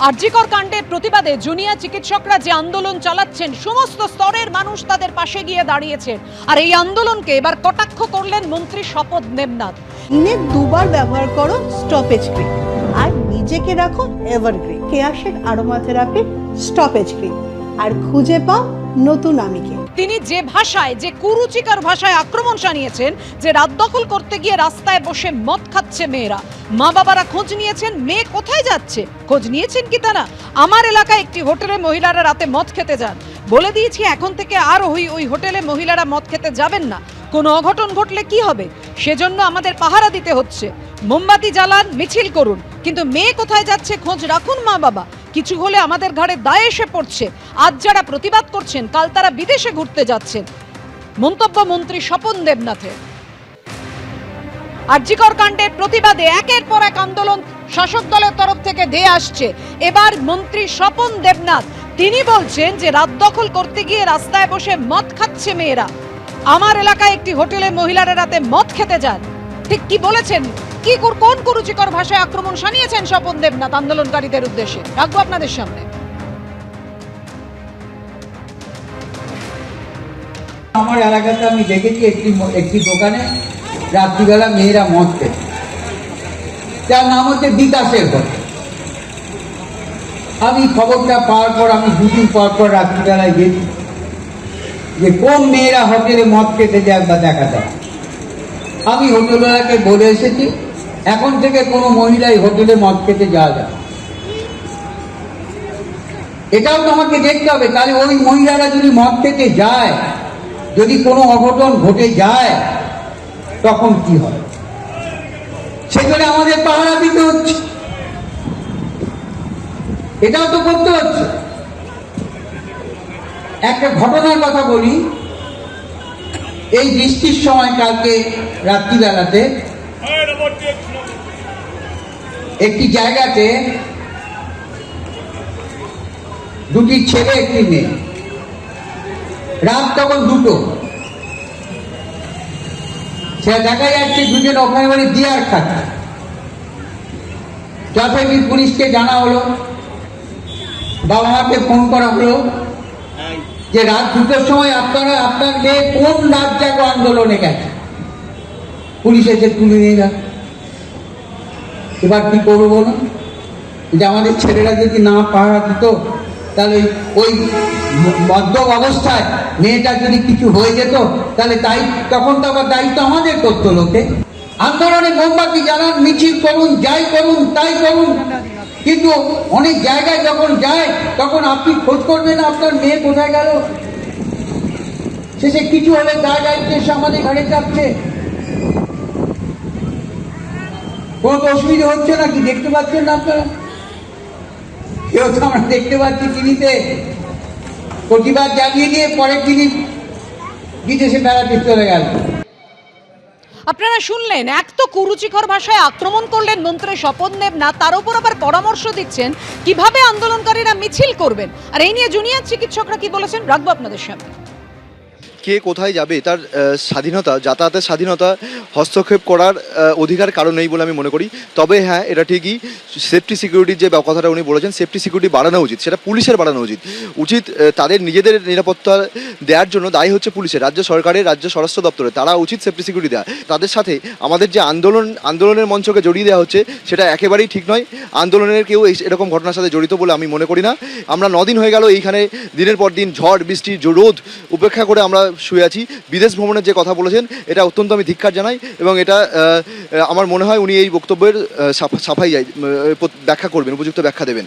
আরজিকর কাণ্ডের প্রতিবাদে জুনিয়র চিকিৎসকরা যে আন্দোলন চালাচ্ছেন, সমস্ত স্তরের মানুষ তাদের পাশে গিয়ে দাঁড়িয়েছেন আর এই আন্দোলনকে এবার কটাক্ষ করলেন মন্ত্রী শপথ দেবনাথ দিনে দুবার ব্যবহার করো স্টপেজ ক্রিম আর নিজেকে রাখো এভারগ্রিন কেয়াশেক আরোমা থেরাপি স্টপেজ ক্রিম আর খুঁজে পাও নতুন আমিকে। তিনি যে ভাষায়, যে কুরুচিকর ভাষায় আক্রমণ জানিয়েছেন যে রাত দখল করতে গিয়ে রাস্তায় বসে মদ খাচ্ছে মেয়েরা। মা বাবারা খোঁজ নিয়েছেন, মেয়ে কোথায় যাচ্ছে? খোঁজ নিয়েছেন কি তা না আমার এলাকায় একটি হোটেলে মহিলারা রাতে মদ খেতে যান। বলে দিয়েছি, এখন থেকে আর ওই ওই হোটেলে মহিলারা মদ খেতে যাবেন না। কোনো অঘটন ঘটলে কি হবে? সেজন্য আমাদের পাহারা দিতে হচ্ছে। মোমবাতি জ্বালান, মিছিল করুন। কিন্তু মেয়ে কোথায় যাচ্ছে খোঁজ রাখুন মা বাবা। কিছু হলে আমাদের ঘাড়ে দায় এসে পড়ছে। আজ যারা প্রতিবাদ করছেন, কাল তারা বিদেশে ঘুরতে যাচ্ছেন। মন্তব্য মন্ত্রী স্বপন দেবনাথের। আরজিকর কাণ্ডের প্রতিবাদে একের পর এক আন্দোলন শাসক দলের তরফ থেকে ধেয়ে আসছে। এবার মন্ত্রী স্বপন দেবনাথ, তিনি বলছেন যে রাত দখল করতে গিয়ে রাস্তায় বসে মদ খাচ্ছে মেয়েরা। আমার এলাকায় একটি হোটেলে মহিলারা রাতে মদ খেতে যান। ঠিক কি বলেছেন? কি কোন কুরুচিকর ভাষায় আক্রমণ শানিয়েছেন স্বপন দেবনাথ আন্দোলনকারীদের উদ্দেশ্যে? রাখব আপনাদের সামনে। আমার এলাকাতে আমি দেখেছি একটি একটি দোকানে রাত্রিবেলা মেয়েরা মদ খেত। যার নাম হচ্ছে বিকাশের ঘর। আমি খবরটা পাওয়ার পর, আমি দুদিন পর পর রাত্রিবেলায় গেছি যে কোন মেয়েরা হোটেলে মদ খেতে যায় বা দেখা যায়। আমি হোটেলওয়ালাকে বলে এসেছি এখন থেকে কোনো মহিলাই হোটেলে মদ খেতে যাওয়া যায় এটাও তোমাকে দেখতে হবে, তাহলে ওই মহিলারা যদি মদ খেতে যায়, যদি কোনো অঘটন ঘটে যায়, তখন কি হয়? সেখানে আমাদের পাহারা দিতে হচ্ছে। এটাও তো করতে হচ্ছে। একটা ঘটনার কথা বলি। এই বৃষ্টির সময় কালকে রাত্রিবেলাতে একটি জায়গাতে দুটি ছেলে, একটি মেয়ে। রাত তখন দুটো। সে দেখা যাচ্ছে দুজন ওখানে মানে দিয়ার খাচ্ছে যথারীতি পুলিশকে জানা হলো। বাবা মাকে ফোন করা হলো যে, রাত দুটোর সময় আপনারা, আপনার মেয়ে কোন রাত জাগো আন্দোলনে গেছে? পুলিশ এসে তুলে নিয়ে গেল এবার কি করব বলুন? যে আমাদের ছেলেরা যদি না পাহারা দিত, তাহলে ওই মদ্যপ অবস্থায় মেয়েটা যদি কিছু হয়ে যেত, তাহলে তাই তখন তো আবার দায়িত্ব আমাদের করতো লোকে। আন্দোলনে মোমবাতি জ্বালান, মিছিল করুন, যাই করুন, তাই করুন। কিন্তু অনেক জায়গায় যখন যায়, তখন আপনি খোঁজ করবেন আপনার মেয়ে কোথায় গেল। শেষে কিছু হলে দায় দায়িত্ব এসে আমাদের ঘাড়ে চাপছে। কোনো অসুবিধা হচ্ছে না কি দেখতে পাচ্ছেন না আপনারা? কেউ তো আমরা দেখতে পাচ্ছি টিভিতে। প্রতিবাদ জানিয়ে দিয়ে পরের দিনই বিদেশে বেড়াতে চলে গেল। আপনারা শুনলেন, এক তো কুরুচিকর ভাষায় আক্রমণ করলেন মন্ত্রী স্বপন দেবনাথ তার উপর আবার পরামর্শ দিচ্ছেন, কীভাবে আন্দোলনকারীরা মিছিল করবেন? আর এই নিয়ে জুনিয়র চিকিৎসকরা কি বলেছেন? রাখব আপনাদের সামনে। কে কোথায় যাবে, তার স্বাধীনতা, যাতায়াতের স্বাধীনতা, হস্তক্ষেপ করার অধিকার কারণ নেই বলে আমি মনে করি। তবে হ্যাঁ এটা ঠিকই সেফটি সিকিউরিটির যে কথাটা উনি বলেছেন সেফটি সিকিউরিটি বাড়ানো উচিত, সেটা পুলিশের বাড়ানো উচিত। উচিত তাদের নিজেদের নিরাপত্তা দেওয়ার জন্য দায়ী হচ্ছে পুলিশের, রাজ্য সরকারের, রাজ্য স্বরাষ্ট্র দপ্তরে তারা উচিত সেফটি সিকিউরিটি দেওয়া তাদের সাথে আমাদের যে আন্দোলন, আন্দোলনের মঞ্চকে জড়িয়ে দেওয়া হচ্ছে, সেটা একেবারেই ঠিক নয়। আন্দোলনের কেউ এরকম ঘটনার সাথে জড়িত বলে আমি মনে করি না। আমরা নদিন হয়ে গেল, এইখানে দিনের পর দিন ঝড়, বৃষ্টি, রোদ উপেক্ষা করে আমরা শুয়ে আছি। বিদেশ ভ্রমণের যে কথা বলেছেন, এটা অত্যন্ত আমি ধিক্ষার জানাই এবং এটা আমার মনে হয় উনি এই বক্তব্যের সাফাই ব্যাখ্যা করবেন, উপযুক্ত ব্যাখ্যা দেবেন।